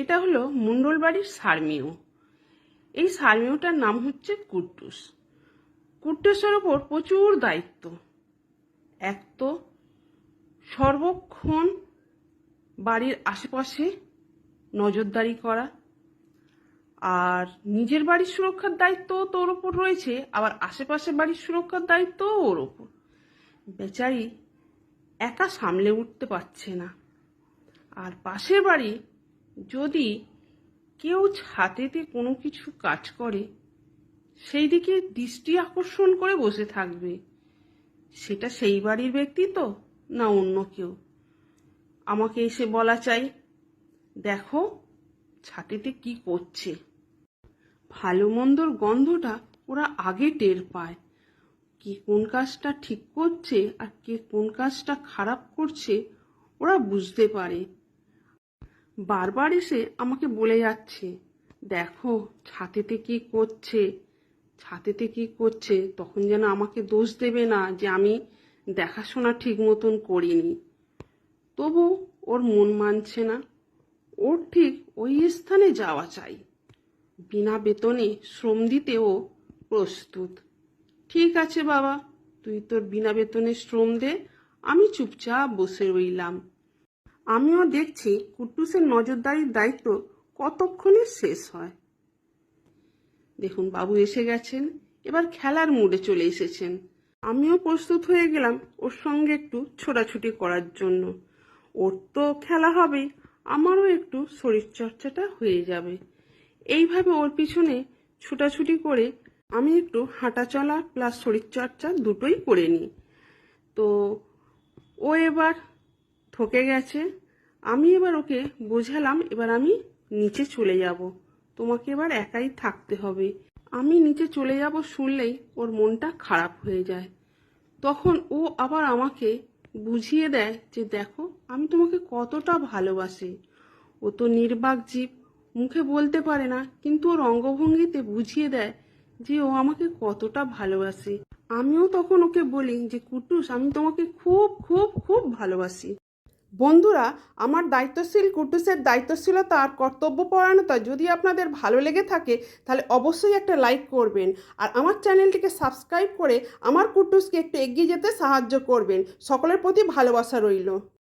এটা হলো মুন্ডল বাড়ির সারমেয় এই সারমেয়টার নাম হচ্ছে কুট্টুস কুট্টুসের ওপর প্রচুর দায়িত্ব। এক তো সর্বক্ষণ বাড়ির আশেপাশে নজরদারি করা, আর নিজের বাড়ির সুরক্ষার দায়িত্ব তোর ওপর রয়েছে, আবার আশেপাশে বাড়ির সুরক্ষার দায়িত্বও ওর ওপর। বেচারি একা সামলে উঠতে পারছে না। আর পাশের বাড়ি যদি কেউ ছাতেতে কোনো কিছু কাজ করে সেই দিকে দৃষ্টি আকর্ষণ করে বসে থাকবে। সেটা সেই বাড়ির ব্যক্তি তো, না অন্য কেউ? আমাকে এসে বলা চাই। দেখো ছাতেতে কি করছে। ভালো মন্দর গন্ধটা ওরা আগে টের পায়। কে কোন কাজটা ঠিক করছে আর কে কোন কাজটা খারাপ করছে ওরা বুঝতে পারে। বারবার এসে আমাকে বলে যাচ্ছে, দেখো, ছাতেতে কি করছে? ছাতেতে কি করছে? তখন যেন আমাকে দোষ দেবে না যে আমি দেখাশোনা ঠিক মতন করিনি। তবু ওর মন মানছে না। ওর ঠিক ওই স্থানে যাওয়া চাই। বিনা বেতনে শ্রম দিতেও প্রস্তুত। ঠিক আছে বাবা, তুই তোর বিনা বেতনে শ্রম দে, আমি চুপচাপ বসে রইলাম। আমিও দেখছি কুট্টুসের নজরদারির দায়িত্ব কতক্ষণে শেষ হয়। দেখুন, বাবু এসে গেছেন, এবার খেলার মুডে চলে এসেছেন। আমিও প্রস্তুত হয়ে গেলাম ওর সঙ্গে একটু ছোটাছুটি করার জন্য। ওর তো খেলা হবেই, আমারও একটু শরীরচর্চাটা হয়ে যাবে। এইভাবে ওর পিছনে ছুটাছুটি করে আমি একটু হাঁটা চলা প্লাস শরীরচর্চা দুটোই করে নিই। তো ও এবার থকে গেছে। আমি এবার ওকে বোঝালাম, এবার আমি নিচে চলে যাব। তোমাকে এবার একাই থাকতে হবে। আমি নিচে চলে যাব শুনলেই ওর মনটা খারাপ হয়ে যায়। তখন ও আবার আমাকে বুঝিয়ে দেয় যে, দেখো, আমি তোমাকে কতটা ভালোবাসি। ও তো নির্বাক জীব, মুখে বলতে পারে না, কিন্তু ওর অঙ্গভঙ্গিতে বুঝিয়ে দেয় যে, ও আমাকে কতটা ভালোবাসে। আমিও তখন ওকে বলি যে, কুটুস, আমি তোমাকে খুব খুব খুব ভালোবাসি। বন্ধুরা, আমার দায়িত্বশীল কুটুসের দায়িত্বশীলতা আর কর্তব্যপরায়ণতা যদি আপনাদের ভালো লেগে থাকে, তাহলে অবশ্যই একটা লাইক করবেন। আর আমার চ্যানেলটিকে সাবস্ক্রাইব করে আমার কুটুসকে একটু এগিয়ে যেতে সাহায্য করবেন। সকলের প্রতি ভালোবাসা রইল।